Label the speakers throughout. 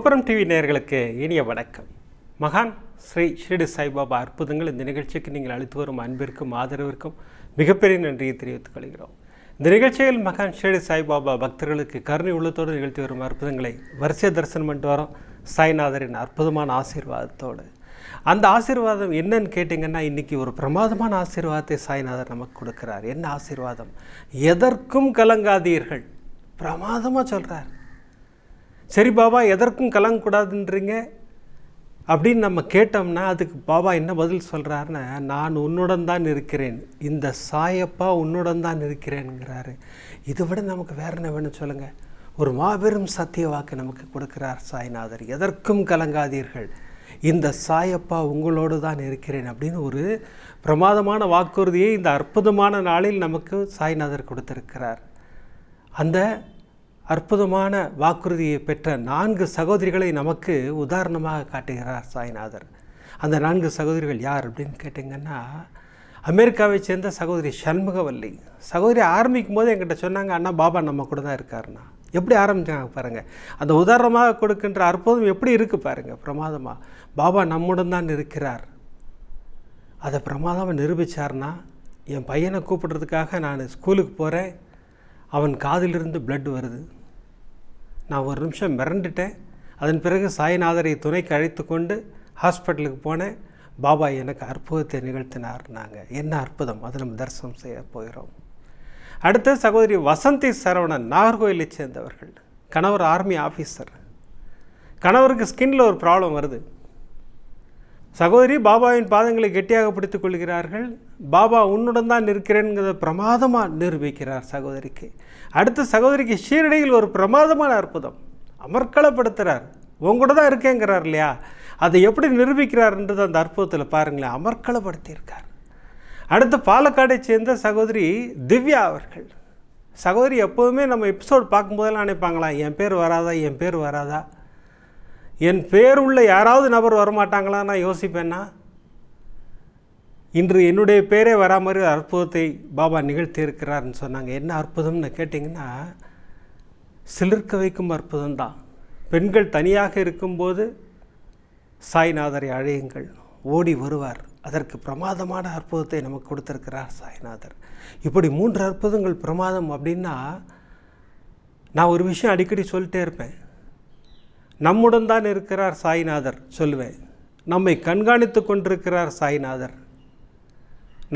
Speaker 1: கோபுரம் டிவி நேர்களுக்கு இனிய வணக்கம். மகான் ஸ்ரீ ஷிரடி சாய்பாபா அற்புதங்கள் இந்த நிகழ்ச்சிக்கு நீங்கள் அளித்து வரும் அன்பிற்கும் ஆதரவிற்கும் மிகப்பெரிய நன்றியை தெரிவித்துக் கொள்கிறோம். இந்த நிகழ்ச்சியில் மகான் ஷிரடி சாய்பாபா பக்தர்களுக்கு கருணை உள்ளத்தோடு நிகழ்த்தி வரும் அற்புதங்களை வரிசை தரிசனம் பண்ணிட்டு வரோம். சாய்நாதரின் அற்புதமான ஆசீர்வாதத்தோடு. அந்த ஆசீர்வாதம் என்னன்னு கேட்டிங்கன்னா இன்றைக்கி ஒரு பிரமாதமான ஆசீர்வாதத்தை சாய்நாதர் நமக்கு கொடுக்கிறார். என்ன ஆசீர்வாதம்? எதற்கும் கலங்காதீர்கள். பிரமாதமாக சொல்கிறார் சரி பாபா எதற்கும் கலங்கக்கூடாதுன்றீங்க? அப்படின்னு நம்ம கேட்டோம்னா அதுக்கு பாபா என்ன பதில் சொல்கிறாருன்னா நான் உன்னுடன் தான் இருக்கிறேன். இந்த சாயப்பா உன்னுடன் தான் இருக்கிறேன்ங்கிறாரு. இதை விட நமக்கு வேற என்ன வேணும் சொல்லுங்கள் ஒரு மாபெரும் சத்திய வாக்கு நமக்கு கொடுக்கிறார் சாய்நாதர். எதற்கும் கலங்காதீர்கள். இந்த சாயப்பா உங்களோடு தான் இருக்கிறேன் அப்படின்னு ஒரு பிரமாதமான வாக்குறுதியை இந்த அற்புதமான நாளில் நமக்கு சாய்நாதர் கொடுத்திருக்கிறார். அந்த அற்புதமான வாக்குறுதியை பெற்ற நான்கு சகோதரிகளை நமக்கு உதாரணமாக காட்டுகிறார் சாய்நாதர். அந்த நான்கு சகோதரிகள் யார் அப்படின்னு கேட்டிங்கன்னா அமெரிக்காவை சேர்ந்த சகோதரி சண்முகவல்லி. சகோதரி ஆரம்பிக்கும் போது என்கிட்ட சொன்னாங்க அண்ணா பாபா நம்ம கூட தான் இருக்காருண்ணா. எப்படி ஆரம்பித்தாங்க பாருங்கள் அந்த உதாரணமாக கொடுக்கின்ற அற்புதம் எப்படி இருக்குது பாருங்கள் பிரமாதமாக பாபா நம்முடன் தான் இருக்கிறார். அதை பிரமாதமாக நிரூபித்தார்னா என் பையனை கூப்பிடுறதுக்காக நான் ஸ்கூலுக்கு போகிறேன் அவன் காதிலிருந்து பிளட் வருது. நான் ஒரு நிமிஷம் மிரண்டுட்டேன். அதன் பிறகு சாய்நாதரை துணைக்கு அழைத்து கொண்டு ஹாஸ்பிட்டலுக்கு போனேன். பாபா எனக்கு அற்புதத்தை நிகழ்த்தினார் நாங்கள் என்ன அற்புதம்? அதை நம்ம தரிசனம் செய்ய போகிறோம். அடுத்த சகோதரி வசந்தி சரவணன் நாகர்கோயிலை சேர்ந்தவர்கள். கணவர் ஆர்மி ஆஃபீஸர் கணவருக்கு ஸ்கின்னில் ஒரு ப்ராப்ளம் வருது. சகோதரி பாபாவின் பாதங்களை கெட்டியாக பிடித்துக் கொள்கிறார்கள். பாபா உன்னுடன் தான் இருக்கிறேங்கிறத பிரமாதமாக நிரூபிக்கிறார் சகோதரிக்கு. அடுத்த சகோதரிக்கு ஷீரடியில் ஒரு பிரமாதமான அற்புதம். அமர்க்களப்படுத்துகிறார் உங்கூட தான் இருக்கேங்கிறார் இல்லையா? அதை எப்படி நிரூபிக்கிறார்ன்றது அந்த அற்புதத்தில் பாருங்களேன். அமர்க்களப்படுத்தியிருக்கார். அடுத்து பாலக்காடை சேர்ந்த சகோதரி திவ்யா அவர்கள். சகோதரி எப்போதுமே நம்ம எபிசோட் பார்க்கும்போதெல்லாம் நினைப்பாங்களா? என் பேர் வராதா? என் பேர் வராதா? என் பேர் யாராவது நபர் வரமாட்டாங்களா நான் யோசிப்பேன்னா? இன்று என்னுடைய பேரே வரா மாதிரி அற்புதத்தை பாபா நிகழ்த்தியிருக்கிறார்னு சொன்னாங்க. என்ன அற்புதம்னு கேட்டிங்கன்னா சிலிர்க்க வைக்கும் அற்புதம் தான். பெண்கள் தனியாக இருக்கும்போது சாய்நாதரை அழையுங்கள். ஓடி வருவார். அதற்கு பிரமாதமான அற்புதத்தை நமக்கு கொடுத்துருக்கிறார் சாய்நாதர். இப்படி மூன்று அற்புதங்கள் பிரமாதம் அப்படின்னா நான் ஒரு விஷயம் அடிக்கடி சொல்லிட்டே இருப்பேன். நம்முடன் தான் இருக்கிறார் சாய்நாதர் சொல்லுவேன். நம்மை கண்காணித்து கொண்டிருக்கிறார் சாய்நாதர்.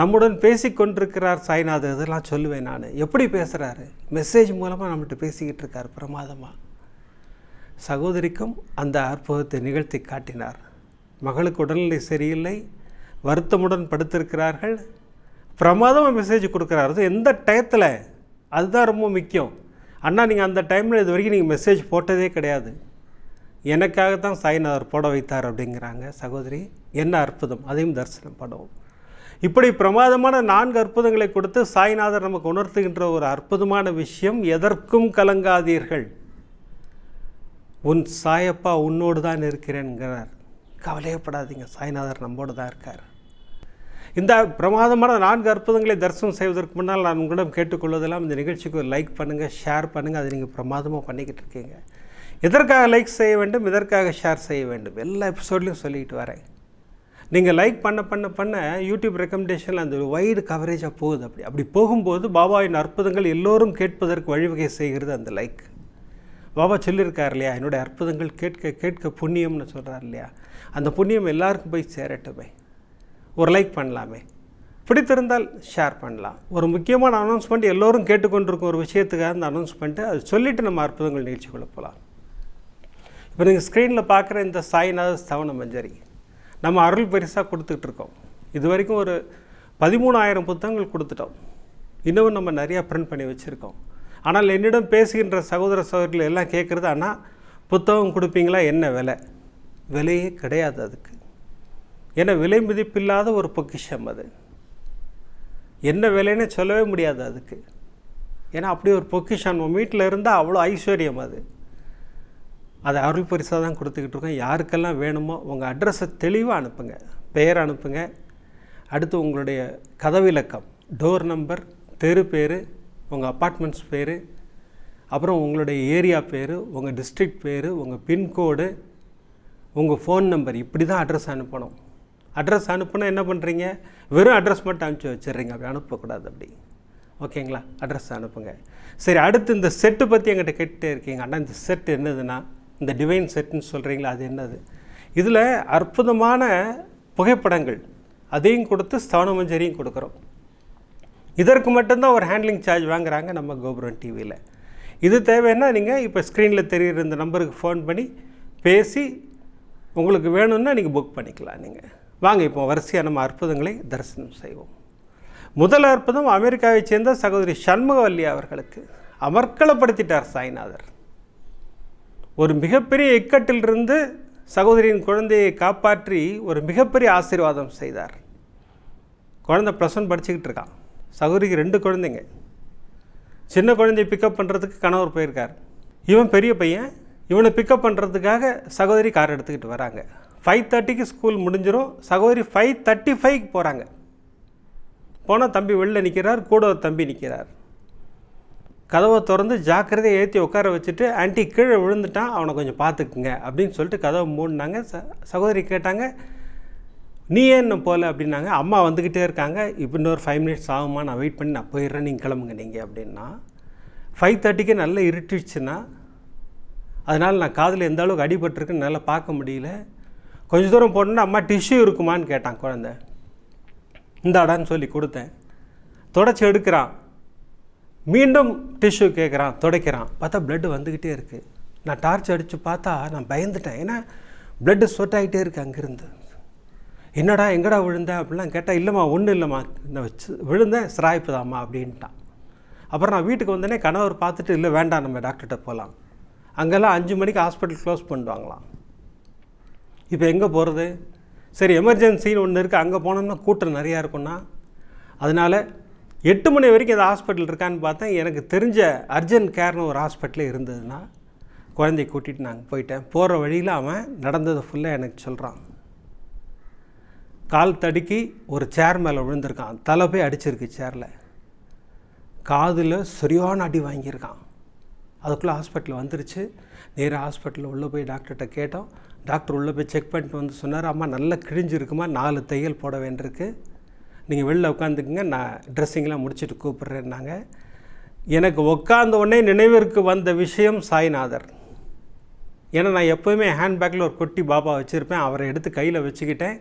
Speaker 1: நம்முடன் பேசி கொண்டிருக்கிறார் சாய்நாதர் இதெல்லாம் சொல்லுவேன் நான். எப்படி பேசுகிறாரு மெசேஜ் மூலமாக நம்மகிட்ட பேசிக்கிட்டு இருக்கார் பிரமாதமாக சகோதரிக்கும் அந்த அற்புதத்தை நிகழ்த்தி காட்டினார். மகளுக்கு உடல்நிலை சரியில்லை வருத்தமுடன் படுத்திருக்கிறார்கள். பிரமாதமாக மெசேஜ் கொடுக்குறாரு. அது எந்த டயத்தில்? அதுதான் ரொம்ப முக்கியம். அண்ணா நீங்கள் அந்த டைமில் இது வரைக்கும் நீங்கள் மெசேஜ் போட்டதே கிடையாது. எனக்காகத்தான் சாய்நாதர் போட வைத்தார் அப்படிங்கிறாங்க சகோதரி. என்ன அற்புதம். அதையும் தரிசனம் பண்ணுவோம். இப்படி பிரமாதமான நான்கு அற்புதங்களை கொடுத்து சாய்நாதர் நமக்கு உணர்த்துகின்ற ஒரு அற்புதமான விஷயம் எதற்கும் கலங்காதீர்கள். உன் சாயப்பா உன்னோடு தான் இருக்கிறேன்கிறார். கவலையப்படாதீங்க. சாய்நாதர் நம்மோடு தான் இருக்கார். இந்த பிரமாதமான நான்கு அற்புதங்களை தரிசனம் செய்வதற்கு முன்னால் நான் உங்களிடம் கேட்டுக்கொள்வதெல்லாம் இந்த நிகழ்ச்சிக்கு லைக் பண்ணுங்கள் ஷேர் பண்ணுங்கள் அதை நீங்கள் பிரமாதமாக பண்ணிக்கிட்டு இருக்கீங்க. எதற்காக லைக் செய்ய வேண்டும் எதற்காக ஷேர் செய்ய வேண்டும்? எல்லா எபிசோட்லையும் சொல்லிக்கிட்டு வரேன். நீங்கள் லைக் பண்ண பண்ண பண்ண யூடியூப் ரெக்கமெண்டேஷனில் அந்த வைடு கவரேஜாக போகுது அப்படி. அப்படி போகும்போது பாபாவின் அற்புதங்கள் எல்லோரும் கேட்பதற்கு வழிவகை செய்கிறது அந்த லைக் பாபா சொல்லியிருக்கார் இல்லையா? என்னுடைய அற்புதங்கள் கேட்க கேட்க புண்ணியம்னு சொல்கிறார் இல்லையா? அந்த புண்ணியம் எல்லாருக்கும் போய் சேரட்டுமே. ஒரு லைக் பண்ணலாமே. பிடித்திருந்தால் ஷேர் பண்ணலாம். ஒரு முக்கியமான அனௌன்ஸ்மெண்ட் எல்லோரும் கேட்டுக்கொண்டிருக்கும் ஒரு விஷயத்துக்காக அந்த அனௌன்ஸ்மெண்ட்டு அது சொல்லிவிட்டு நம்ம அற்புதங்கள் நிகழ்ச்சிக்குள்ளே போகலாம். இப்போ நீங்கள் ஸ்க்ரீனில் பார்க்குற இந்த சாய்நாத ஸ்தவன மஞ்சரி. நம்ம அருள் பரிசாக கொடுத்துட்ருக்கோம் இது வரைக்கும் ஒரு பதிமூணாயிரம் புத்தகங்கள் கொடுத்துட்டோம். இன்னமும் நம்ம நிறையா பிரிண்ட் பண்ணி வச்சுருக்கோம். ஆனால் என்னிடம் பேசுகின்ற சகோதர சகோதரிகள் எல்லாம் கேட்குறது ஆனால் புத்தகம் கொடுப்பீங்களா? என்ன விலை? விலையே கிடையாது அதுக்கு. ஏன்னா விலை மதிப்பில்லாத ஒரு பொக்கிஷம் அது. என்ன விலைன்னு சொல்லவே முடியாது அதுக்கு. ஏன்னா அப்படி ஒரு பொக்கிஷம் நம்ம வீட்டில் இருந்தால் அவ்வளோ ஐஸ்வர்யம் அது. அதை அருள் பரிசாக தான் கொடுத்துக்கிட்டு இருக்கோம். யாருக்கெல்லாம் வேணுமோ உங்கள் அட்ரஸை தெளிவாக அனுப்புங்க. பெயர் அனுப்புங்க. அடுத்து உங்களுடைய கதவிலக்கம் டோர் நம்பர் தெரு பேர் உங்கள் அப்பார்ட்மெண்ட்ஸ் பேர் அப்புறம் உங்களுடைய ஏரியா பேர் உங்கள் டிஸ்ட்ரிக்ட் பேர் உங்கள் பின்கோடு உங்கள் ஃபோன் நம்பர் இப்படி தான் அட்ரஸ் அனுப்பணும். அட்ரஸ் அனுப்புனா என்ன பண்ணுறீங்க வெறும் அட்ரஸ் மட்டும் அனுப்பிச்சி வச்சிடுறீங்க. அப்படி அனுப்பக்கூடாது அப்படி. ஓகேங்களா அட்ரஸ் அனுப்புங்க. சரி அடுத்து இந்த செட்டு பற்றி எங்கிட்ட கேட்டுகிட்டே இருக்கீங்க. அண்ணா இந்த செட் என்னதுன்னா இந்த டிவைன் செட்டுன்னு சொல்கிறீங்களா அது என்னது? இதில் அற்புதமான புகைப்படங்கள் அதையும் கொடுத்து ஸ்தவனமஞ்சரியும் கொடுக்குறோம். இதற்கு மட்டும்தான் ஒரு ஹேண்ட்லிங் சார்ஜ் வாங்குறாங்க நம்ம கோபுரம் டிவியில் இது தேவைன்னா நீங்கள் இப்போ ஸ்க்ரீனில் தெரிகிற இந்த நம்பருக்கு ஃபோன் பண்ணி பேசி உங்களுக்கு வேணும்னா நீங்கள் புக் பண்ணிக்கலாம் நீங்கள் வாங்க இப்போ வரிசையாக நம்ம அற்புதங்களை தரிசனம் செய்வோம். முதல் அற்புதம் அமெரிக்காவைச் சேர்ந்த சகோதரி சண்முகவல்லி அவர்களுக்கு. அமர்க்களப்படுத்திட்டார் சாய்நாதர். ஒரு மிகப்பெரிய இக்கட்டிலிருந்து சகோதரியின் குழந்தையை காப்பாற்றி ஒரு மிகப்பெரிய ஆசீர்வாதம் செய்தார். குழந்தை ப்ளஸ் ஒன் படிச்சுக்கிட்டு இருக்கான். சகோதரிக்கு ரெண்டு குழந்தைங்க. சின்ன குழந்தையை பிக்கப் பண்ணுறதுக்கு கணவர் போயிருக்கார். இவன் பெரிய பையன். இவனை பிக்கப் பண்ணுறதுக்காக சகோதரி கார் எடுத்துக்கிட்டு வராங்க. ஃபைவ் தேர்ட்டிக்கு ஸ்கூல் முடிஞ்சிடும் சகோதரி ஃபைவ் தேர்ட்டி ஃபைவ்க்கு போகிறாங்க போனால் தம்பி வெளில நிற்கிறார் கூட ஒரு தம்பி நிற்கிறார் கதவை திறந்து ஜாக்கிரதையை ஏற்றி உட்கார வச்சுட்டு ஆன்ட்டி கீழே விழுந்துட்டான். அவனை கொஞ்சம் பார்த்துக்குங்க. அப்படின்னு சொல்லிட்டு கதவை மூடினாங்க. ச சகோதரி கேட்டாங்க நீ ஏன் இன்னும் போகல? அப்படின்னாங்க. அம்மா வந்துக்கிட்டே இருக்காங்க. இப்போ இன்னொரு ஃபைவ் மினிட்ஸ் ஆகுமா நான் வெயிட் பண்ணி நான் போயிடுறேன். நீங்கள் கிளம்புங்க நீங்கள் அப்படின்னா ஃபைவ் தேர்ட்டிக்கு நல்லா இருட்டுச்சுன்னா அதனால் நான் காதில் எந்த அளவுக்கு அடிபட்டிருக்குன்னு நல்லா பார்க்க முடியல. கொஞ்ச தூரம் போனோன்னா அம்மா டிஷ்யூ இருக்குமான்னு கேட்டான் குழந்த. இந்தாடான்னு சொல்லி கொடுத்தேன். தொடச்சி எடுக்கிறான். மீண்டும் டிஷ்யூ கேட்குறான் துடைக்கிறான். பார்த்தா பிளட்டு வந்துக்கிட்டே இருக்குது நான் டார்ச் அடித்து பார்த்தா நான் பயந்துட்டேன். ஏன்னா பிளட்டு ஸ்வெட் ஆகிட்டே இருக்குது அங்கேருந்து. என்னடா எங்கடா விழுந்தேன் அப்படிலாம் கேட்டால் இல்லைம்மா ஒன்றும் இல்லைம்மா. நான் வச்சு விழுந்தேன் சிராய்ப்பு தாம்மா அப்படின்ட்டான். அப்புறம் நான் வீட்டுக்கு வந்தோடனே கணவர் பார்த்துட்டு இல்லை வேண்டாம் நம்ம டாக்டர்கிட்ட போகலாம் அங்கெல்லாம் அஞ்சு மணிக்கு ஹாஸ்பிட்டல் க்ளோஸ் பண்ணுவாங்களாம் இப்போ எங்கே போகிறது சரி எமர்ஜென்சின்னு ஒன்று இருக்குது அங்கே போனோம்னா கூட்டம் நிறையா இருக்கும்னா அதனால் எட்டு மணி வரைக்கும் அந்த ஹாஸ்பிட்டல் இருக்கான்னு பார்த்தேன். எனக்கு தெரிஞ்ச அர்ஜென்ட் கேர்னு ஒரு ஹாஸ்பிட்டல் இருந்ததுன்னா குழந்தைய கூட்டிகிட்டு நாங்கள் போயிட்டேன். போகிற வழியில் அவன் நடந்ததை ஃபுல்லாக எனக்கு சொல்கிறான் கால் தடுக்கி ஒரு சேர் மேலே விழுந்திருக்கான். தலை போய் அடிச்சிருக்கு சேரில் காதில் சரியான அடி வாங்கியிருக்கான். அதுக்குள்ளே ஹாஸ்பிட்டல் வந்துருச்சு. நேராக ஹாஸ்பிட்டலில் உள்ளே போய் டாக்டர்கிட்ட கேட்டோம். டாக்டர் உள்ளே போய் செக் பண்ணிட்டு வந்து சொன்னார் அம்மா நல்லா கிழிஞ்சிருக்குமா? நாலு தையல் போட வேண்டியிருக்கு. நீங்கள் வெளில உட்காந்துக்குங்க நான் ட்ரெஸ்ஸிங்லாம் முடிச்சுட்டு கூப்பிட்றேன்னாங்க. எனக்கு உட்காந்த உடனே நினைவிற்கு வந்த விஷயம் சாய்நாதர். ஏன்னா நான் எப்போயுமே ஹேண்ட்பேக்கில் ஒரு குட்டி பாபா வச்சுருப்பேன். அவரை எடுத்து கையில் வச்சுக்கிட்டேன்.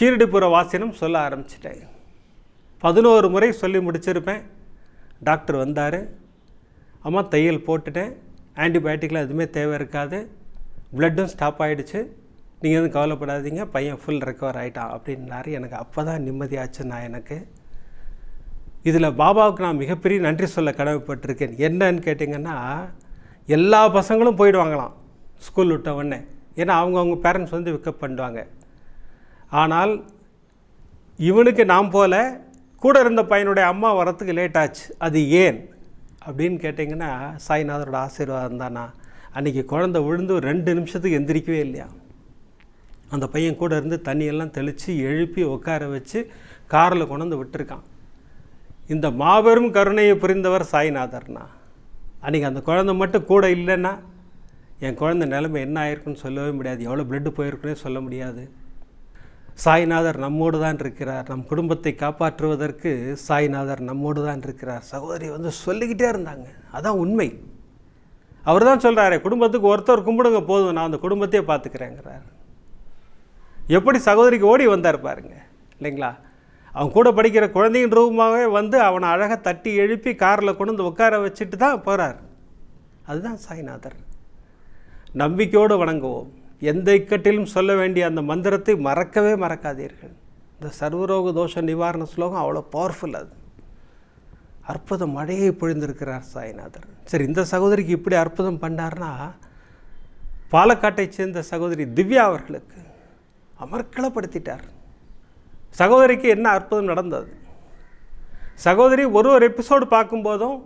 Speaker 1: ஷீரடிபுர வாசனம் சொல்ல ஆரம்பிச்சிட்டேன். பதினோரு முறை சொல்லி முடிச்சிருப்பேன். டாக்டர் வந்தார். அம்மா தையல் போட்டுட்டேன். ஆன்டிபயோட்டிக்லாம் எதுவுமே தேவை இருக்காது. ப்ளட்டும் ஸ்டாப் ஆகிடுச்சு நீங்கள் எதுவும் கவலைப்படாதீங்க பையன் ஃபுல் ரெக்கவர் ஆகிட்டான் அப்படின்னாரு. எனக்கு அப்போ தான் நிம்மதியாச்சு நான் எனக்கு. இதில் பாபாவுக்கு நான் மிகப்பெரிய நன்றி சொல்ல கடமைப்பட்டிருக்கேன். என்னன்னு கேட்டிங்கன்னா எல்லா பசங்களும் போயிடுவாங்களாம் ஸ்கூல் விட்ட உடனே. ஏன்னா அவங்கவுங்க பேரண்ட்ஸ் வந்து பிக்கப் பண்ணுவாங்க. ஆனால் இவனுக்கு நாம் போல கூட இருந்த பையனுடைய அம்மா வரத்துக்கு லேட் ஆச்சு. அது ஏன்? அப்படின்னு கேட்டிங்கன்னா சாய்நாதரோட ஆசீர்வாதம் தானா அன்றைக்கி குழந்தை விழுந்து ரெண்டு நிமிஷத்துக்கு எந்திரிக்கவே இல்லையா? அந்த பையன் கூட இருந்து தண்ணியெல்லாம் தெளித்து எழுப்பி உட்கார வச்சு காரில் கொண்டு வந்து விட்டுருக்கான். இந்த மாபெரும் கருணையை புரிந்தவர் சாய்நாதர்னா. அன்றைக்கி அந்த குழந்தை மட்டும் கூட இல்லைன்னா என் குழந்தை நிலைமை என்ன ஆயிருக்குன்னு சொல்லவே முடியாது. எவ்வளோ பிளட்டு போயிருக்குன்னே சொல்ல முடியாது. சாய்நாதர் நம்மோடு தான் இருக்கிறார். நம் குடும்பத்தை காப்பாற்றுவதற்கு சாய்நாதர் நம்மோடு தான் இருக்கிறார். சகோதரி வந்து சொல்லிக்கிட்டே இருந்தாங்க. அதான் உண்மை. அவர் தான் சொல்கிறாரு குடும்பத்துக்கு ஒருத்தர் கும்பிடுங்க போதும் நான் அந்த குடும்பத்தையே பார்த்துக்கிறேங்கிறார். எப்படி சகோதரிக்கு ஓடி வந்தார் பாருங்க. இல்லைங்களா? அவன் கூட படிக்கிற குழந்தையின் ரூபமாகவே வந்து அவனை அழகாக தட்டி எழுப்பி காரில் கொண்டு வந்து உட்கார வச்சுட்டு தான் போகிறார் அதுதான் சாய்நாதர். நம்பிக்கையோடு வணங்குவோம். எந்த இக்கட்டிலும் சொல்ல வேண்டிய அந்த மந்திரத்தை மறக்கவே மறக்காதீர்கள். இந்த சர்வரோக தோஷ நிவாரண ஸ்லோகம் அவ்வளோ பவர்ஃபுல் அது. அற்புத மழையை பொழிந்திருக்கிறார் சாய்நாதர். சரி இந்த சகோதரிக்கு இப்படி அற்புதம் பண்ணார்னா பாலக்காட்டை சேர்ந்த சகோதரி திவ்யா அவர்களுக்கு அமர்க்களப்படுத்திட்டார். சகோதரிக்கு என்ன அற்புதம் நடந்தது? சகோதரி ஒரு ஒரு எபிசோடு பார்க்கும்போதும்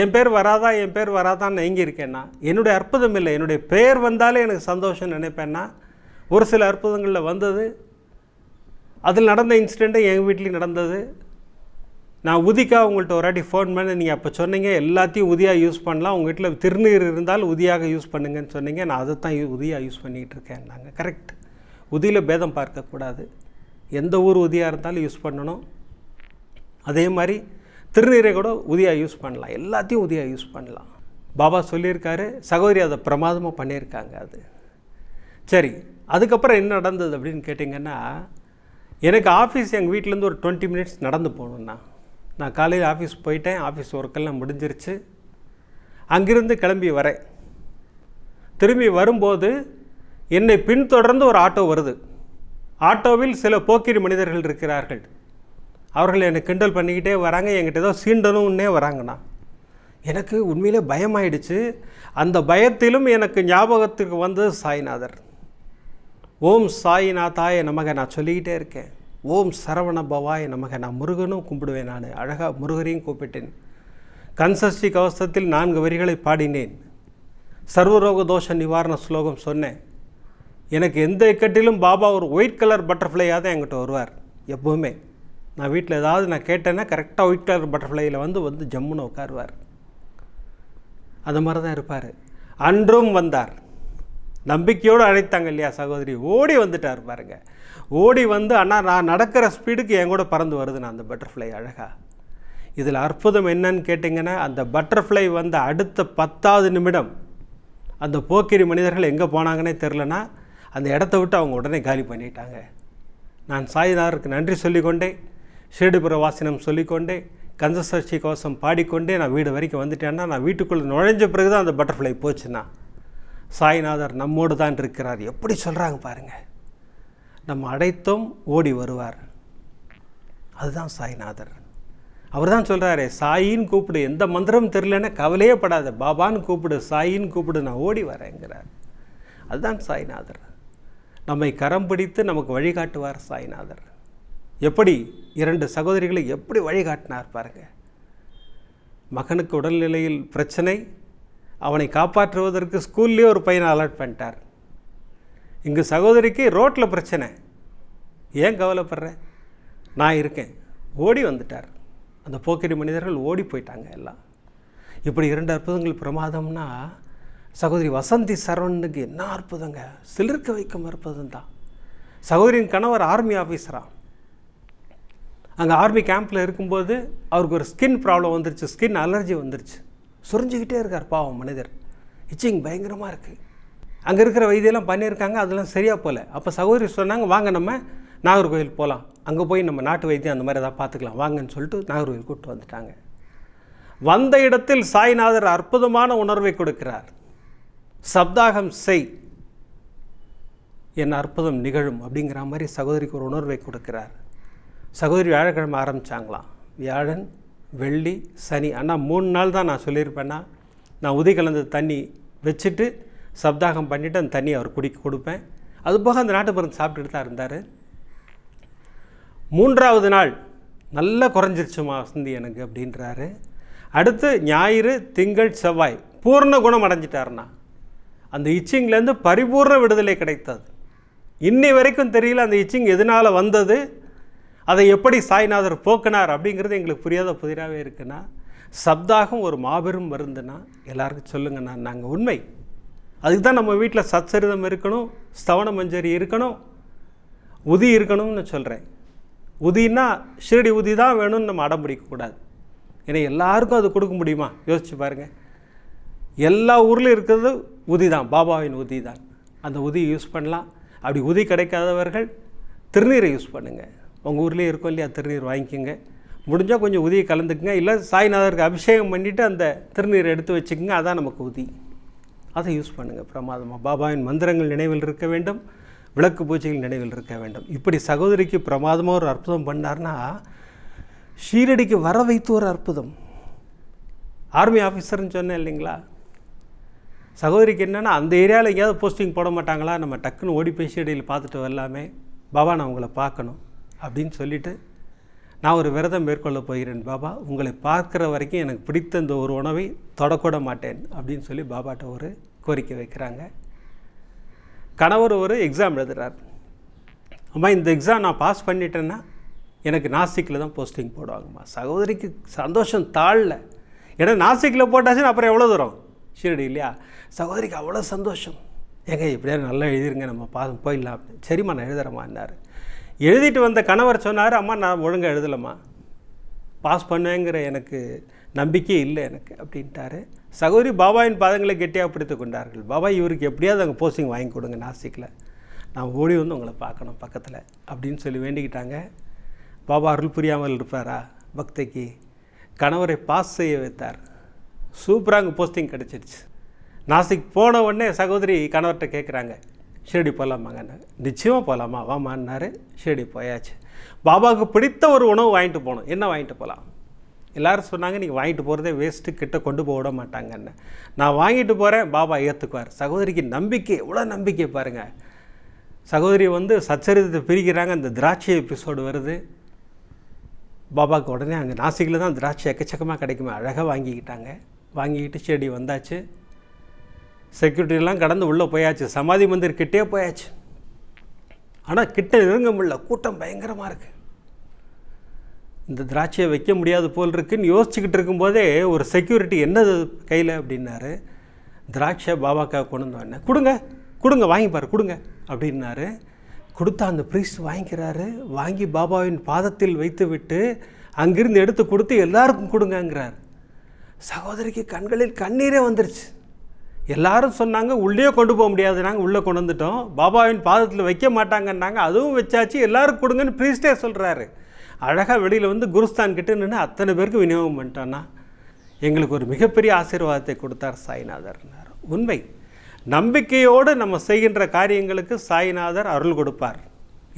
Speaker 1: என் பேர் வராதா என் பேர் வராதான்னு எங்கே இருக்கேன்னா என்னுடைய அற்புதம் இல்லை. என்னுடைய பெயர் வந்தாலே எனக்கு சந்தோஷம் நினைப்பேன்னா ஒரு சில அற்புதங்களில் வந்தது. அதில் நடந்த இன்சிடெண்ட்டு எங்கள் வீட்லேயும் நடந்தது. நான் உதிக்கா உங்கள்கிட்ட ஒரு வாட்டி ஃபோன் பண்ணி நீங்கள் அப்போ சொன்னீங்க எல்லாத்தையும் உதியாக யூஸ் பண்ணலாம். உங்கள் வீட்டில் திருநீர் இருந்தால் உதியாக யூஸ் பண்ணுங்கன்னு சொன்னீங்க. நான் அதை தான் உதியாக யூஸ் பண்ணிகிட்டு இருக்கேன் நாங்கள் கரெக்ட் உதியில் பேதம் பார்க்கக்கூடாது. எந்த ஊர் உதியாக இருந்தாலும் யூஸ் பண்ணணும். அதே மாதிரி திருநீரை கூட உதியாக யூஸ் பண்ணலாம். எல்லாத்தையும் உதியாக யூஸ் பண்ணலாம். பாபா சொல்லியிருக்காரு சகோதரி அதை பிரமாதமாக பண்ணியிருக்காங்க அது. சரி அதுக்கப்புறம் என்ன நடந்தது அப்படின்னு கேட்டிங்கன்னா எனக்கு ஆஃபீஸ் எங்கள் வீட்டிலேருந்து ஒரு டுவெண்ட்டி மினிட்ஸ் நடந்து போகணுண்ணா நான் காலையில் ஆஃபீஸ் போயிட்டேன் ஆஃபீஸ் ஒர்க்கெல்லாம் முடிஞ்சிருச்சு. அங்கிருந்து கிளம்பி வரேன். திரும்பி வரும்போது என்னை பின்தொடர்ந்து ஒரு ஆட்டோ வருது. ஆட்டோவில் சில போக்கிரி மனிதர்கள் இருக்கிறார்கள். அவர்கள் என்னை கிண்டல் பண்ணிக்கிட்டே வராங்க. என்கிட்ட ஏதோ சீண்டனும்னே வராங்கண்ணா. எனக்கு உண்மையிலே பயமாயிடுச்சு. அந்த பயத்திலும் எனக்கு ஞாபகத்துக்கு வந்தது சாய்நாதர். ஓம் சாய்நாதாய நமக நான் சொல்லிக்கிட்டே இருக்கேன். ஓம் சரவண பவாய நமக நான் முருகனும் கும்பிடுவேன் நான். அழகாக முருகரையும் கூப்பிட்டேன். கன்சஷ்டி கவசத்தில் நான்கு வரிகளை பாடினேன். சர்வரோக தோஷ நிவாரண ஸ்லோகம் சொன்னேன். எனக்கு எந்த இக்கட்டிலும் பாபா ஒரு ஒயிட் கலர் பட்டர்ஃப்ளையாக தான் என்கிட்ட வருவார் எப்போவுமே. நான் வீட்டில் ஏதாவது நான் கேட்டேன்னா கரெக்டாக ஒயிட் கலர் பட்டர்ஃப்ளையில் வந்து வந்து ஜம்முன்னு உட்காருவார். அந்த மாதிரி தான் இருப்பார். அன்றும் வந்தார். நம்பிக்கையோடு அழைத்தாங்க இல்லையா சகோதரி? ஓடி வந்துட்டார் பாருங்க. ஓடி வந்து அண்ணா நான் நடக்கிற ஸ்பீடுக்கு என் கூட பறந்து வருது நான் அந்த பட்டர்ஃப்ளை அழகாக இதில் அற்புதம் என்னன்னு கேட்டிங்கன்னா அந்த பட்டர்ஃப்ளை வந்த அடுத்த பத்தாவது நிமிடம் அந்த போக்கிரி மனிதர்கள் எங்கே போனாங்கன்னே தெரிலனா அந்த இடத்த விட்டு அவங்க உடனே காலி பண்ணிட்டாங்க. நான் சாய்நாதருக்கு நன்றி சொல்லிக்கொண்டே ஷீடுபுர வாசனம் சொல்லிக்கொண்டே கந்தசஷ்டி கோஷம் பாடிக்கொண்டே நான் வீடு வரைக்கும் வந்துட்டேன்னா நான் வீட்டுக்குள்ளே நுழைஞ்ச பிறகு தான் அந்த பட்டர்ஃப்ளை போச்சுன்னா. சாய்நாதர் நம்மோடு தான் இருக்கிறார். எப்படி சொல்கிறாங்க பாருங்கள் நம்ம அடைத்தும் ஓடி வருவார். அதுதான் சாய்நாதர். அவர் தான் சொல்கிறாரு சாயின்னு கூப்பிடு. எந்த மந்திரம் தெரிலன்னா கவலையே படாத. பாபான்னு கூப்பிடு. சாயின்னு கூப்பிடு. நான் ஓடி வரேங்கிறார். அதுதான் சாய்நாதர். நம்மை கரம் பிடித்து நமக்கு வழிகாட்டுவார் சாய்நாதர். எப்படி? இரண்டு சகோதரிகளை எப்படி வழிகாட்டினார் பாருங்க. மகனுக்கு உடல்நிலையில் பிரச்சனை அவனை காப்பாற்றுவதற்கு ஸ்கூல்லேயே ஒரு பையனை அலர்ட் பண்ணிட்டார். இங்கே சகோதரிக்கு ரோட்டில் பிரச்சனை. ஏன் கவலைப்படுற? நான் இருக்கேன். ஓடி வந்துட்டார். அந்த போக்கிரி மனிதர்கள் ஓடி போயிட்டாங்க எல்லாம். இப்படி இரண்டு அற்புதங்கள் பிரமாதம்னா சகோதரி வசந்தி சரவணனுக்கு என்ன அற்புதங்க? சிலிர்க்க வைக்கும் அற்புதம் தான். சகோதரியின் கணவர் ஆர்மி ஆஃபீஸரா அங்கே ஆர்மி கேம்பில் இருக்கும்போது அவருக்கு ஒரு ஸ்கின் ப்ராப்ளம் வந்துருச்சு ஸ்கின் அலர்ஜி வந்துருச்சு. சுரிஞ்சிக்கிட்டே இருக்கார் பாவம் மனிதர். இச்சிங் பயங்கரமாக இருக்குது அங்கே இருக்கிற வைத்தியெல்லாம் பண்ணியிருக்காங்க அதெல்லாம் சரியாக போகல அப்போ சகோதரி சொன்னாங்க வாங்க நம்ம நாகர்கோவில் போகலாம் அங்கே போய் நம்ம நாட்டு வைத்தியம் அந்த மாதிரி ஏதாவது பார்த்துக்கலாம். வாங்கன்னு சொல்லிட்டு நாகர்கோவில் கூப்பிட்டு வந்துட்டாங்க. வந்த இடத்தில் சாய்நாதர் அற்புதமான உணர்வை கொடுக்கிறார். சப்தாகம் செய். என் அற்புதம் நிகழும் அப்படிங்கிற மாதிரி சகோதரிக்கு ஒரு உணர்வை கொடுக்கிறார். சகோதரி வியாழக்கிழமை ஆரம்பித்தாங்களாம் வியாழன் வெள்ளி சனி. ஆனால் மூணு நாள் தான் நான் சொல்லியிருப்பேன்னா நான் உதி கலந்த தண்ணி வச்சுட்டு சப்தாகம் பண்ணிவிட்டு அந்த தண்ணியை அவர் குடிக்க கொடுப்பேன். அது போக அந்த நாட்டு மருந்து சாப்பிட்டுட்டு தான் இருந்தார். மூன்றாவது நாள் நல்லா குறைஞ்சிருச்சுமா வசந்தி எனக்கு அப்படின்றாரு. அடுத்து ஞாயிறு திங்கள் செவ்வாய் பூர்ண குணம் அடைஞ்சிட்டாருண்ணா. அந்த இச்சிங்லேருந்து பரிபூர்ண விடுதலை கிடைத்தது. இன்னி வரைக்கும் தெரியல அந்த இச்சிங் எதனால் வந்தது அதை எப்படி சாய்நாதர் போக்கினார் அப்படிங்கிறது எங்களுக்கு புரியாத புதிராகவே இருக்குன்னா சப்தாகம் ஒரு மாபெரும் மருந்துன்னா எல்லாருக்கும் சொல்லுங்கண்ணா நாங்கள் உண்மை. அதுக்கு தான் நம்ம வீட்டில் சச்சரிதம் இருக்கணும் ஸ்தவன மஞ்சரி இருக்கணும் உதி இருக்கணும்னு சொல்கிறேன் உதினா ஷிரடி உதி தான் வேணும்னு நம்ம அடம் பிடிக்கக்கூடாது. ஏன்னா எல்லாருக்கும் அது கொடுக்க முடியுமா? யோசிச்சு பாருங்கள் எல்லா ஊர்லேயும் இருக்கிறது உதி தான் பாபாவின் உதி தான் அந்த உதி யூஸ் பண்ணலாம். அப்படி உதி கிடைக்காதவர்கள் திருநீரை யூஸ் பண்ணுங்கள் உங்கள் ஊர்லேயே இருக்கும் இல்லையா திருநீர் வாங்கிக்கோங்க. முடிஞ்சால் கொஞ்சம் உதியை கலந்துக்குங்க. இல்லை சாய்நாதருக்கு அபிஷேகம் பண்ணிவிட்டு அந்த திருநீரை எடுத்து வச்சுக்கோங்க. அதான் நமக்கு உதி. அதை யூஸ் பண்ணுங்கள் பிரமாதமாக பாபாவின் மந்திரங்கள் நினைவில் இருக்க வேண்டும். விளக்கு பூஜைகள் நினைவில் இருக்க வேண்டும். இப்படி சகோதரிக்கு பிரமாதமாக ஒரு அற்புதம் பண்ணார்னா ஷீரடிக்கு வர வைத்து ஒரு அற்புதம். ஆர்மி ஆஃபீஸர்னு சொன்னேன் இல்லைங்களா? சகோதரிக்கு என்னென்னா அந்த ஏரியாவில் எங்கேயாவது போஸ்டிங் போட மாட்டாங்களா? நம்ம டக்குன்னு ஓடி போய் ஷீரடியில் பார்த்துட்டு வரலாமே. பாபா நான் உங்களை பார்க்கணும் அப்படின்னு சொல்லிவிட்டு நான் ஒரு விரதம் மேற்கொள்ள போகிறேன் பாபா. உங்களை பார்க்குற வரைக்கும் எனக்கு பிடித்த இந்த ஒரு உணவை தொடக்கூட மாட்டேன் அப்படின்னு சொல்லி பாபாட்ட ஒரு கோரிக்கை வைக்கிறாங்க. கணவர் ஒரு எக்ஸாம் எழுதுறார். அம்மா இந்த எக்ஸாம் நான் பாஸ் பண்ணிட்டேன்னா எனக்கு நாசிக்கில் தான் போஸ்டிங் போடுவாங்கம்மா. சகோதரிக்கு சந்தோஷம் தாழல. ஏன்னா நாசிக்கில் போட்டாச்சுன்னு அப்புறம் எவ்வளோ தூரம்? ஷீரடி இல்லையா? சகோதரிக்கு அவ்வளோ சந்தோஷம். ஏங்க எப்படியாவது நல்லா எழுதிருங்க நம்ம பாதம் போயிடலாம் அப்படின்னு. சரிம்மா நான் எழுதுறேம்மான்னாரு எழுதிட்டு வந்த கணவர் சொன்னார் அம்மா நான் ஒழுங்காக எழுதலைம்மா. பாஸ் பண்ணுவேங்கிற எனக்கு நம்பிக்கை இல்லை எனக்கு அப்படின்ட்டாரு. சகோதரி பாபாவின் பாதங்களை கெட்டியாக பிடித்து கொண்டார்கள். பாபா இவருக்கு எப்படியாவது அங்கே போஸ்டிங் வாங்கி கொடுங்க நாசிக்கில் நான் ஓடி வந்து உங்களை பார்க்கணும் பக்கத்தில் அப்படின்னு சொல்லி வேண்டிக்கிட்டாங்க. பாபா அருள் புரியாமல் இருப்பாரா? பக்தைக்கு கணவரை பாஸ் செய்ய வைத்தார். சூப்பராக அங்கே போஸ்டிங் கிடச்சிருச்சு. நாசிக் போன உடனே சகோதரி கணவர்கிட்ட கேட்குறாங்க ஷிரடி போகலாமாங்கன்னு நிச்சயமாக போகலாமா வாமான்னாரு. ஷிரடி போயாச்சு. பாபாவுக்கு பிடித்த ஒரு உணவு வாங்கிட்டு போகணும். என்ன வாங்கிட்டு போகலாம்? எல்லாரும் சொன்னாங்க நீங்கள் வாங்கிட்டு போகிறதே வேஸ்ட்டு கிட்ட கொண்டு போக விட மாட்டாங்கன்னு. நான் வாங்கிட்டு போகிறேன் பாபா ஏற்றுக்குவார் சகோதரிக்கு நம்பிக்கை எவ்வளோ நம்பிக்கை பாருங்கள் சகோதரி வந்து சச்சரிதத்தை பிரிக்கிறாங்க. அந்த திராட்சை எபிசோடு வருது. பாபாவுக்கு உடனே அங்கே நாசிக்கில் தான் திராட்சை எக்கச்சக்கமாக கிடைக்குமே. அழகாக வாங்கிக்கிட்டாங்க. வாங்கிக்கிட்டு செடி வந்தாச்சு. செக்யூரிட்டிலாம் கடந்து உள்ளே போயாச்சு. சமாதி மந்திர் கிட்டே போயாச்சு. ஆனால் கிட்ட நெருங்க முடியல கூட்டம் பயங்கரமாக இருக்குது இந்த திராட்சையை வைக்க முடியாது போல் இருக்குன்னு யோசிச்சுக்கிட்டு இருக்கும்போதே ஒரு செக்யூரிட்டி என்னது கையில் அப்படின்னாரு. திராட்சை பாபாக்கா கொண்டு வந்து வந்தேன் கொடுங்க கொடுங்க வாங்கிப்பார் கொடுங்க அப்படின்னாரு. கொடுத்தா அந்த ப்ரீஸ் வாங்கிக்கிறாரு. வாங்கி பாபாவின் பாதத்தில் வைத்து விட்டு அங்கிருந்து எடுத்து கொடுத்து எல்லாருக்கும் கொடுங்கங்கிறார். சகோதரிக்கு கண்களில் கண்ணீரே வந்துருச்சு. எல்லாரும் சொன்னாங்க உள்ளே கொண்டு போக முடியாது. நாங்கள் உள்ளே கொண்டு வந்துட்டோம். பாபாவின் பாதத்தில் வைக்க மாட்டாங்கன்னாங்க. அதுவும் வச்சாச்சு. எல்லோரும் கொடுங்கன்னு ப்ரீஸ்டே சொல்கிறாரு அழகாக வெளியில் வந்து குருஸ்தான் கிட்டே நின்று அத்தனை பேருக்கு விநியோகம் பண்ணிட்டோன்னா எங்களுக்கு ஒரு மிகப்பெரிய ஆசீர்வாதத்தை கொடுத்தார் சாய்நாதர்னார் உண்மை. நம்பிக்கையோடு நம்ம செய்கின்ற காரியங்களுக்கு சாய்நாதர் அருள் கொடுப்பார்.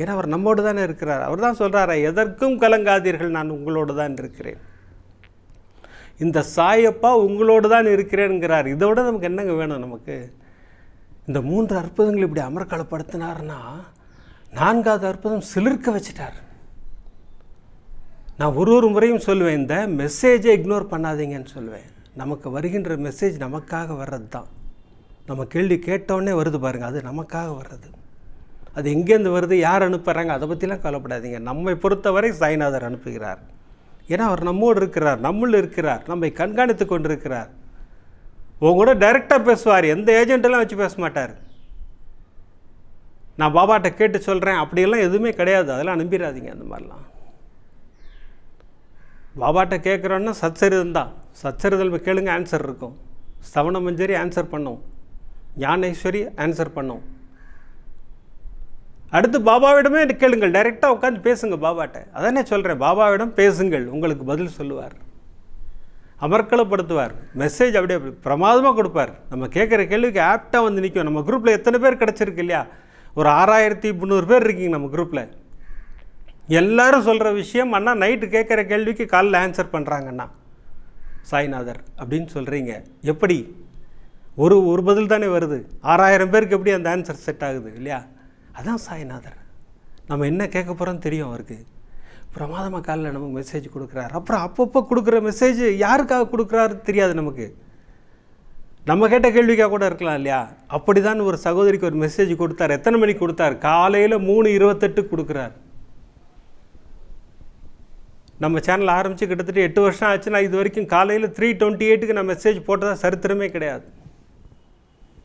Speaker 1: ஏன்னா அவர் நம்மோடு தானே இருக்கிறார். அவர் தான் சொல்கிறாரா எதற்கும் கலங்காதீர்கள் நான் உங்களோடு தான் இருக்கிறேன். இந்த சாயப்பா உங்களோடு தான் இருக்கிறேன்கிறார். இதை விட நமக்கு என்னங்க வேணும் நமக்கு? இந்த மூன்று அற்புதங்கள் இப்படி அமர்கலப்படுத்தினார்னா நான்காவது அற்புதம் சிலிர்க்க வச்சிட்டார். நான் ஒரு ஒரு முறையும் சொல்லுவேன் இந்த மெசேஜை இக்னோர் பண்ணாதீங்கன்னு சொல்லுவேன். நமக்கு வருகின்ற மெசேஜ் நமக்காக வர்றது தான். நம்ம கேள்வி கேட்டோடனே வருது பாருங்கள் அது நமக்காக வர்றது. அது எங்கேருந்து வருது யார் அனுப்புகிறாங்க அதை பற்றிலாம் கவலைப்படாதீங்க. நம்மை பொறுத்தவரை சாய்நாதர் அனுப்புகிறார். ஏன்னா அவர் நம்மோடு இருக்கிறார் நம்மளில் இருக்கிறார் நம்மை கண்காணித்து கொண்டிருக்கிறார். உங்க கூட டைரெக்டாக பேசுவார் எந்த ஏஜென்ட்டெல்லாம் வச்சு பேச மாட்டார். நான் பாபாட்ட கேட்டு சொல்கிறேன் அப்படியெல்லாம் எதுவுமே கிடையாது. அதெல்லாம் நம்பிடாதீங்க அந்த மாதிரிலாம். பாபாட்ட கேட்குறோன்னா சச்சரிதம் தான். சச்சரிதல் கேளுங்க ஆன்சர் இருக்கும். சவண மஞ்சரி ஆன்சர் பண்ணும். ஞானேஸ்வரி ஆன்சர் பண்ணும். அடுத்து பாபாவிடமே கேளுங்கள் டைரெக்டாக உட்காந்து பேசுங்க பாபாட்ட. அதானே சொல்கிறேன் பாபாவிடம் பேசுங்கள் உங்களுக்கு பதில் சொல்லுவார். அமர்க்களப்படுத்துவார் மெசேஜ் அப்படியே பிரமாதமாக கொடுப்பார். நம்ம கேட்குற கேள்விக்கு ஆப்டாக வந்து நிற்கும் நம்ம குரூப்பில் எத்தனை பேர் கிடச்சிருக்கு இல்லையா? ஒரு ஆறாயிரத்தி முந்நூறு பேர் இருக்கீங்க நம்ம குரூப்பில் எல்லாரும் சொல்கிற விஷயம் அண்ணா நைட்டு கேட்குற கேள்விக்கு காலைல ஆன்சர் பண்ணுறாங்கண்ணா சாய்நாதர் அப்படின்னு சொல்கிறீங்க எப்படி? ஒரு ஒரு பதில் தானே வருது. ஆறாயிரம் பேருக்கு எப்படி அந்த ஆன்சர் செட் ஆகுது இல்லையா? அதான் சாய்நாதர். நம்ம என்ன கேட்க போகிறோன்னு தெரியும் அவருக்கு. பிரமாதமாக காலில் நமக்கு மெசேஜ் கொடுக்குறாரு. அப்புறம் அப்பப்போ கொடுக்குற மெசேஜ் யாருக்காக கொடுக்குறாரு தெரியாது நமக்கு. நம்ம கேட்ட கேள்விக்காக கூட இருக்கலாம் இல்லையா? அப்படி தான் ஒரு சகோதரிக்கு ஒரு மெசேஜ் கொடுத்தார். எத்தனை மணிக்கு கொடுத்தார்? காலையில் மூணு இருபத்தெட்டு கொடுக்குறார். நம்ம சேனல் ஆரம்பித்து கிட்டத்தட்ட எட்டு வருஷம் ஆச்சுன்னா இது வரைக்கும் காலையில் த்ரீ டுவெண்ட்டி எயிட்டுக்கு நான் மெசேஜ் போட்டதா சரித்திரமே கிடையாது.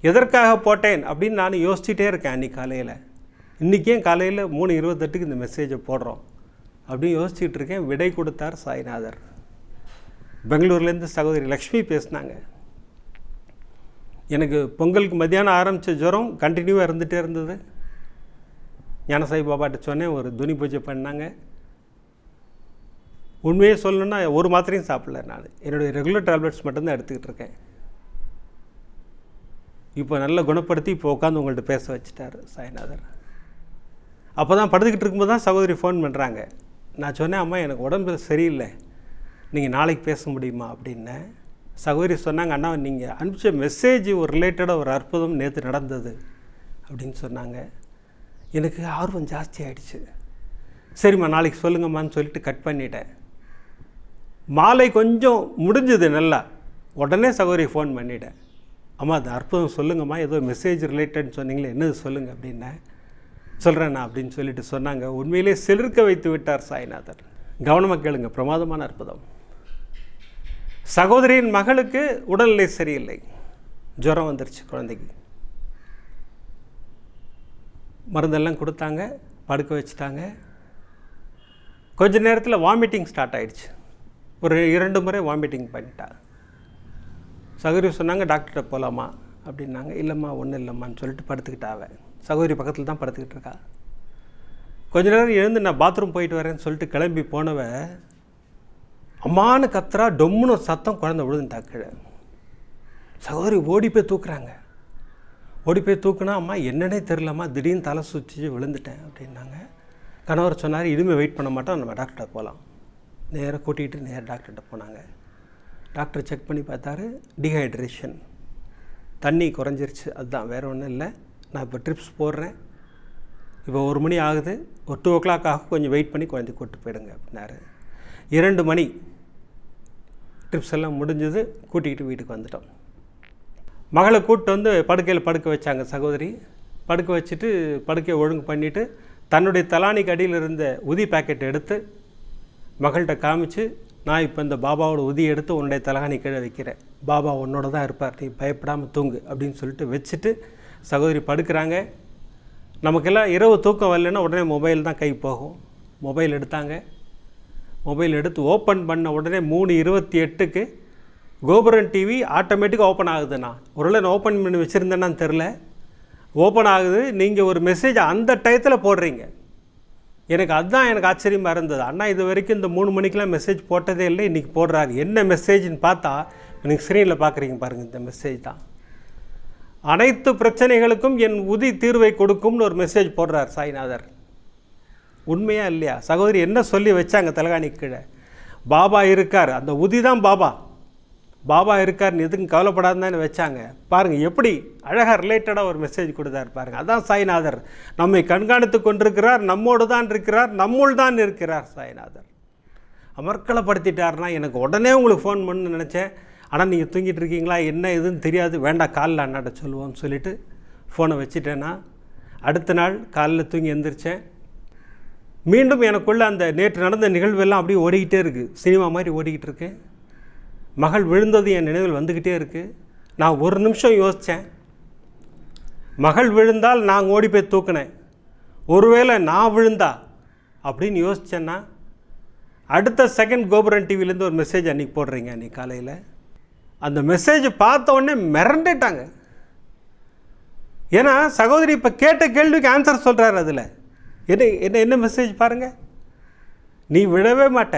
Speaker 1: எதற்காக போட்டேன் அப்படின்னு நான் யோசிச்சுட்டே இருக்கேன் அன்றைக்கி காலையில். இன்றைக்கே காலையில் மூணு இருபத்தெட்டுக்கு இந்த மெசேஜை போடுறோம். அப்படின்னு யோசிச்சுட்டு இருக்கேன். விடை கொடுத்தார் சாய்நாதர். பெங்களூர்லேருந்து சகோதரி லக்ஷ்மி பேசினாங்க. எனக்கு பொங்கலுக்கு மத்தியானம் ஆரம்பித்த ஜுரம் கண்டினியூவாக இருந்துகிட்டே இருந்தது. ஞானசாய் பாபாட்ட சொன்னேன். ஒரு துணி பூஜை பண்ணாங்க. உண்மையே சொல்லணுன்னா ஒரு மாத்திரையும் சாப்பிடல நான். என்னுடைய ரெகுலர் டேப்லெட்ஸ் மட்டும்தான் எடுத்துக்கிட்டு இருக்கேன். இப்போ நல்லா குணப்படுத்தி இப்போ உட்காந்து உங்கள்கிட்ட பேச வச்சுட்டார் சாய்நாதர். அப்போ தான் படுத்துக்கிட்டு இருக்கும்போது தான் சகோதரி ஃபோன் பண்ணுறாங்க நான் சொன்னேன் அம்மா எனக்கு உடம்பு சரியில்லை. நீங்கள் நாளைக்கு பேச முடியுமா? அப்படின்னேன் சகோதரி சொன்னாங்க அண்ணா நீங்கள் அனுப்பிச்ச மெசேஜ் ஒரு ரிலேட்டடாக ஒரு அற்புதம் நேற்று நடந்தது. அப்படின்னு சொன்னாங்க. எனக்கு ஆர்வம் ஜாஸ்தி ஆகிடுச்சு சரிம்மா நாளைக்கு சொல்லுங்கம்மான்னு சொல்லிட்டு கட் பண்ணிட்டேன். மாலை கொஞ்சம் முடிஞ்சது நல்லா. உடனே சகோதரி ஃபோன் பண்ணிட்டேன். அம்மா அது அற்புதம் சொல்லுங்கம்மா. ஏதோ மெசேஜ் ரிலேட்டட்னு சொன்னீங்களே என்னது சொல்லுங்கள் அப்படின்னேன் சொல்கிறேண்ணா அப்படின்னு சொல்லிட்டு சொன்னாங்க. உண்மையிலே சிலிருக்க வைத்து விட்டார் சாய்நாதர். கவனமாக கேளுங்க பிரமாதமான அற்புதம். சகோதரியின் மகளுக்கு உடல்நிலை சரியில்லை. ஜுரம் வந்துருச்சு குழந்தைக்கு. மருந்தெல்லாம் கொடுத்தாங்க படுக்க வச்சுட்டாங்க. கொஞ்ச நேரத்தில் வாமிட்டிங் ஸ்டார்ட் ஆயிடுச்சு. ஒரு இரண்டு முறை வாமிட்டிங் பண்ணிட்டா சகோதரி சொன்னாங்க டாக்டர்கிட்ட போகலாமா அப்படின்னாங்க. இல்லைம்மா ஒன்றும் இல்லைம்மான்னு சொல்லிட்டு படுத்துக்கிட்டாவேன் சகோதரி பக்கத்தில் தான் படுத்துக்கிட்டு இருக்கா. கொஞ்ச நேரம் எழுந்து நான் பாத்ரூம் போயிட்டு வரேன்னு சொல்லிட்டு கிளம்பி போனவ அம்மானு கத்துறா டொம்முன்னு சத்தம் குழந்தை விழுந்துட்டா கீழே. சகோதரி ஓடி போய் தூக்குறாங்க. ஓடி போய் தூக்குனா அம்மா என்னன்னே தெரிலம்மா திடீர்னு தலை சுற்றி விழுந்துட்டேன் அப்படின்னாங்க. கணவர் சொன்னார் இனிமேல் வெயிட் பண்ண மாட்டோம் நம்ம டாக்டர்கிட்ட போகலாம் நேராக கூட்டிகிட்டு நேராக டாக்டர்கிட்ட போனாங்க. டாக்டர் செக் பண்ணி பார்த்தாரு டிஹைட்ரேஷன் தண்ணி குறைஞ்சிருச்சு அதுதான் வேறு ஒன்றும் இல்லை. நான் இப்போ ட்ரிப்ஸ் போடுறேன். இப்போ ஒரு மணி ஆகுது. ஒரு டூ ஓ கிளாக் ஆகும் கொஞ்சம் வெயிட் பண்ணி குழந்தை கூப்பிட்டு போயிடுங்க அப்படின்னாரு. இரண்டு மணி ட்ரிப்ஸ் எல்லாம் முடிஞ்சது கூட்டிகிட்டு வீட்டுக்கு வந்துட்டோம். மகளை கூப்பிட்டு வந்து படுக்கையில் படுக்க வச்சாங்க சகோதரி. படுக்க வச்சுட்டு படுக்கையை ஒழுங்கு பண்ணிவிட்டு தன்னுடைய தலானிக்கு அடியில் இருந்த உதி பாக்கெட் எடுத்து மகள்கிட்ட காமிச்சு நான் இப்போ இந்த பாபாவோட உதி எடுத்து உன்னுடைய தலகாணி கீழே வைக்கிறேன். பாபா உன்னோட தான் இருப்பார். நீ பயப்படாமல் தூங்கு. அப்படின்னு சொல்லிட்டு வச்சுட்டு சகோதரி படுக்கிறாங்க. நமக்கெல்லாம் இரவு தூக்கம் வரலன்னா உடனே மொபைல் தான் கை போகும். மொபைல் எடுத்தாங்க. மொபைல் எடுத்து ஓப்பன் பண்ண உடனே மூணு இருபத்தி எட்டுக்கு கோபுரன் டிவி ஆட்டோமேட்டிக்காக ஓப்பன் ஆகுதுண்ணா. ஒருவேளை நான் ஓப்பன் பண்ணி வச்சுருந்தேன்னான்னு தெரில ஓப்பன் ஆகுது. நீங்கள் ஒரு மெசேஜ் அந்த டயத்தில் போடுறீங்க. எனக்கு அதுதான் எனக்கு ஆச்சரியமாக இருந்தது. அண்ணா இது வரைக்கும் இந்த மூணு மணிக்கெலாம் மெசேஜ் போட்டதே இல்லை. இன்றைக்கி போடுறாரு. என்ன மெசேஜ்னு பார்த்தா எனக்கு ஸ்க்ரீனில் பார்க்குறீங்க பாருங்கள் இந்த மெசேஜ் தான். அனைத்து பிரச்சனைகளுக்கும் என் உதி தீர்வை கொடுக்கும்னு ஒரு மெசேஜ் போடுறார் சாய்நாதர். உண்மையா இல்லையா? சகோதரி என்ன சொல்லி வச்சாங்க தலகாணி கீழே? பாபா இருக்கார். அந்த உதி தான் பாபா. பாபா இருக்கார்னு எதுக்கும் கவலைப்படாதுன்னு வச்சாங்க. பாருங்கள் எப்படி அழகாக ரிலேட்டடாக ஒரு மெசேஜ் கொடுத்தாரு பாருங்கள் அதான் சாய்நாதர். நம்மை கண்காணித்து கொண்டிருக்கிறார் நம்மோடு தான் இருக்கிறார் நம்முள் தான் இருக்கிறார் சாய்நாதர். அமர்க்கலப்படுத்திட்டார்னா எனக்கு உடனே உங்களுக்கு ஃபோன் பண்ணு நினச்சேன். ஆனால் நீங்கள் தூங்கிட்டு இருக்கீங்களா என்ன எதுன்னு தெரியாது. வேண்டாம் காலில் அண்ணாட்ட சொல்லுவோம்னு சொல்லிட்டு ஃபோனை வச்சுட்டேன்னா அடுத்த நாள் காலில் தூங்கி எழுந்திரிச்சேன் மீண்டும் எனக்குள்ள அந்த நேற்று நடந்த நிகழ்வெல்லாம் அப்படியே ஓடிக்கிட்டே இருக்குது சினிமா மாதிரி ஓடிக்கிட்டு இருக்கு மகள் விழுந்தது என் நினைவில் வந்துக்கிட்டே இருக்குது நான் ஒரு நிமிஷம் யோசித்தேன் மகள் விழுந்தால் நான் ஓடி போய் தூக்கினேன். ஒருவேளை நான் விழுந்தா அப்படின்னு யோசித்தேன்னா அடுத்த செகண்ட் கோபுரன் டிவிலேருந்து ஒரு மெசேஜ் அன்றைக்கி போடுறீங்க அன்றைக்கி காலையில். அந்த மெசேஜ் பார்த்த உடனே மிரண்டுட்டாங்க. ஏன்னா சகோதரி இப்போ கேட்ட கேள்விக்கு ஆன்சர் சொல்கிறார் அதில். என்ன என்ன என்ன மெசேஜ் பாருங்கள் நீ விழவே மாட்ட.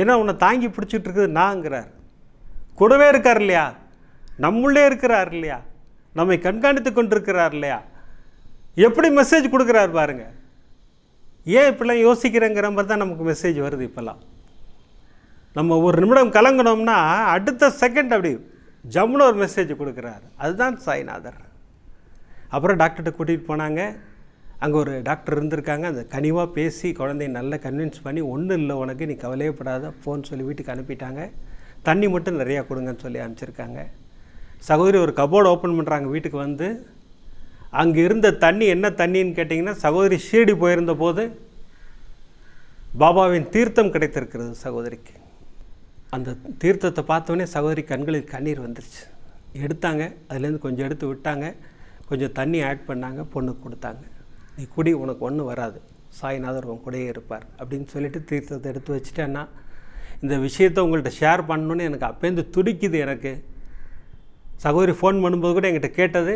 Speaker 1: ஏன்னா உன்னை தாங்கி பிடிச்சிட்டு இருக்குது நாங்கிறார் கூடவே இருக்கார் இல்லையா? நம்முள்ளே இருக்கிறார் இல்லையா? நம்மை கண்காணித்து கொண்டிருக்கிறார் இல்லையா? எப்படி மெசேஜ் கொடுக்குறாரு பாருங்கள் ஏன் இப்படிலாம் யோசிக்கிறேங்கிற மாதிரி தான் நமக்கு மெசேஜ் வருது இப்போல்லாம். நம்ம ஒரு நிமிடம் கலங்கினோம்னா அடுத்த செகண்ட் அப்படி ஜம்முன்னு ஒரு மெசேஜ் கொடுக்குறாரு. அதுதான் சாய்நாதர். அப்புறம் டாக்டர்கிட்ட கூட்டிகிட்டு போனாங்க. அங்கே ஒரு டாக்டர் இருந்திருக்காங்க. அந்த கனிவாக பேசி குழந்தைய நல்லா கன்வின்ஸ் பண்ணி ஒன்றும் இல்லை உனக்கு நீ கவலையப்படாத ஃபோன் சொல்லி வீட்டுக்கு அனுப்பிட்டாங்க. தண்ணி மட்டும் நிறையா கொடுங்கன்னு சொல்லி அனுப்பிச்சிருக்காங்க. சகோதரி ஒரு கபோர்டு ஓப்பன் பண்ணுறாங்க வீட்டுக்கு வந்து. அங்கே இருந்த தண்ணி என்ன தண்ணின்னு கேட்டிங்கன்னா சகோதரி ஷீரடி போயிருந்த போது பாபாவின் தீர்த்தம் கிடைத்திருக்கிறது சகோதரிக்கு. அந்த தீர்த்தத்தை பார்த்தோன்னே சகோதரி கண்களில் கண்ணீர் வந்துருச்சு. எடுத்தாங்க அதுலேருந்து கொஞ்சம் எடுத்து விட்டாங்க. கொஞ்சம் தண்ணி ஆட் பண்ணாங்க பொண்ணுக்கு கொடுத்தாங்க. நீ குடி உனக்கு ஒன்றும் வராது. சாய்நாதர் உன் கூடயே இருப்பார் அப்படின்னு சொல்லிட்டு தீர்த்தத்தை எடுத்து வச்சுட்டேன்னா இந்த விஷயத்தை உங்கள்கிட்ட ஷேர் பண்ணணுன்னு எனக்கு அப்பேந்து துடிக்குது எனக்கு. சகோதரி ஃபோன் பண்ணும்போது கூட என்கிட்ட கேட்டது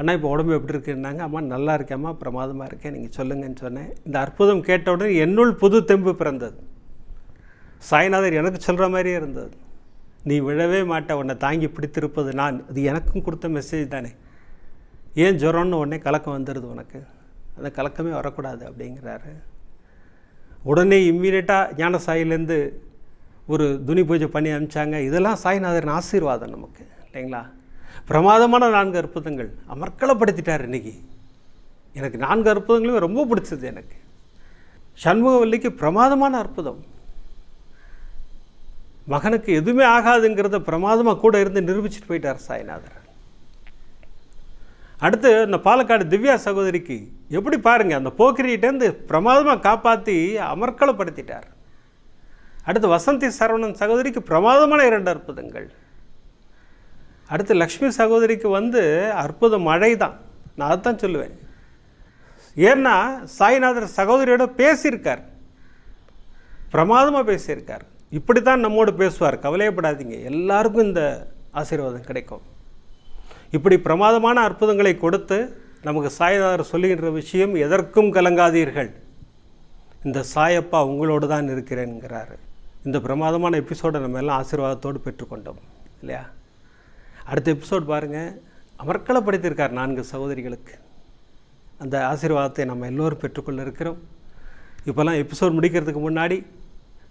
Speaker 1: அண்ணா இப்போ உடம்பு எப்படி இருக்குன்னாங்க. அம்மா நல்லா இருக்கேம்மா பிரமாதமாக இருக்கேன். நீங்கள் சொல்லுங்கன்னு சொன்னேன். இந்த அற்புதம் கேட்ட உடனே என்னுள் புது தெம்பு பிறந்தது. சாய்நாதர் எனக்கு சொல்கிற மாதிரியே இருந்தது. நீ விழவே மாட்ட உன்னை தாங்கி பிடித்திருப்பது நான். அது எனக்கும் கொடுத்த மெசேஜ் தானே. ஏன் ஜுரம்னு உடனே கலக்கம் வந்துடுது உனக்கு? அந்த கலக்கமே வரக்கூடாது அப்படிங்கிறாரு. உடனே இம்மீடியட்டாக ஞானசாயிலேருந்து ஒரு துணி பூஜை பண்ணி அனுப்பிச்சாங்க. இதெல்லாம் சாய்நாதரின் ஆசீர்வாதம் நமக்கு இல்லைங்களா? பிரமாதமான நான்கு அற்புதங்கள். அமர்க்கலப்படுத்திட்டார் இன்னைக்கு. எனக்கு நான்கு அற்புதங்களுமே ரொம்ப பிடிச்சது எனக்கு. சண்முகவல்லிக்கு பிரமாதமான அற்புதம். மகனுக்கு எதுவுமே ஆகாதுங்கிறத பிரமாதமாக கூட இருந்து நிரூபிச்சுட்டு போயிட்டார் சாய்நாதர். அடுத்து இந்த பாலக்காடு திவ்யா சகோதரிக்கு எப்படி பாருங்கள் அந்த போக்கிரிகிட்டேருந்து பிரமாதமாக காப்பாற்றி அமர்க்களப்படுத்திட்டார். அடுத்து வசந்தி சரவணன் சகோதரிக்கு பிரமாதமான இரண்டு அற்புதங்கள். அடுத்து லக்ஷ்மி சகோதரிக்கு வந்து அற்புத மழை தான் நான் அதைத்தான் சொல்லுவேன். ஏன்னா சாய்நாதர் சகோதரியோட பேசியிருக்கார். பிரமாதமாக பேசியிருக்கார். இப்படி தான் நம்மோடு பேசுவார். கவலையப்படாதீங்க. எல்லாருக்கும் இந்த ஆசீர்வாதம் கிடைக்கும். இப்படி பிரமாதமான அற்புதங்களை கொடுத்து நமக்கு சாயதாரர் சொல்லுகின்ற விஷயம் எதற்கும் கலங்காதீர்கள். இந்த சாயப்பா உங்களோடு தான் இருக்கிறேன்கிறாரு. இந்த பிரமாதமான எபிசோடை நம்ம எல்லாம் ஆசீர்வாதத்தோடு பெற்றுக்கொண்டோம். இல்லையா? அடுத்த எபிசோட் பாருங்கள் அமர்க்களப்படுத்தியிருக்கார் நான்கு சகோதரிகளுக்கு. அந்த ஆசீர்வாதத்தை நம்ம எல்லோரும் பெற்றுக்கொள்ள இருக்கிறோம். இப்போல்லாம் எபிசோட் முடிக்கிறதுக்கு முன்னாடி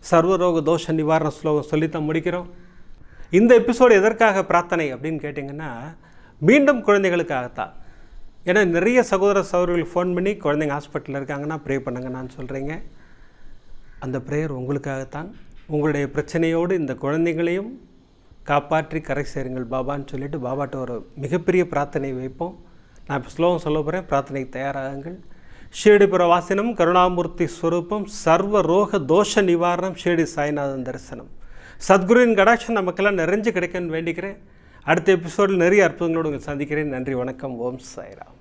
Speaker 1: சர்வரோக தோஷ நிவாரண ஸ்லோகம் சொல்லித்தான் முடிக்கிறோம். இந்த எபிசோடு எதற்காக பிரார்த்தனை அப்படின்னு கேட்டிங்கன்னா மீண்டும் குழந்தைகளுக்காகத்தான். ஏன்னா நிறைய சகோதர சகோதரிகள் ஃபோன் பண்ணி குழந்தைங்க ஹாஸ்பிட்டலில் இருக்காங்கன்னா ப்ரே பண்ணுங்கன்னு சொல்கிறீங்க அந்த ப்ரேயர் உங்களுக்காகத்தான். உங்களுடைய பிரச்சனையோடு இந்த குழந்தைங்களையும் காப்பாற்றி கரை சேருங்கள் பாபான்னு சொல்லிவிட்டு பாபாட்ட ஒரு மிகப்பெரிய பிரார்த்தனை வைப்போம். நான் இப்போ ஸ்லோகம் சொல்ல போகிறேன் பிரார்த்தனைக்கு தயாராகுங்கள். ஷீடிபுர வாசனம் கருணாமூர்த்தி ஸ்வரூபம் சர்வ ரோக தோஷ நிவாரணம் ஷீடி சாய்நாதன் தரிசனம். சத்குருவின் கடாட்சம் நமக்கெல்லாம் நிறைஞ்சு கிடைக்கன்னு வேண்டிக்கிறேன். அடுத்த எபிசோடில் நிறைய அற்புதங்களோடு உங்களை சந்திக்கிறேன். நன்றி வணக்கம். ஓம் சாய்ராம்.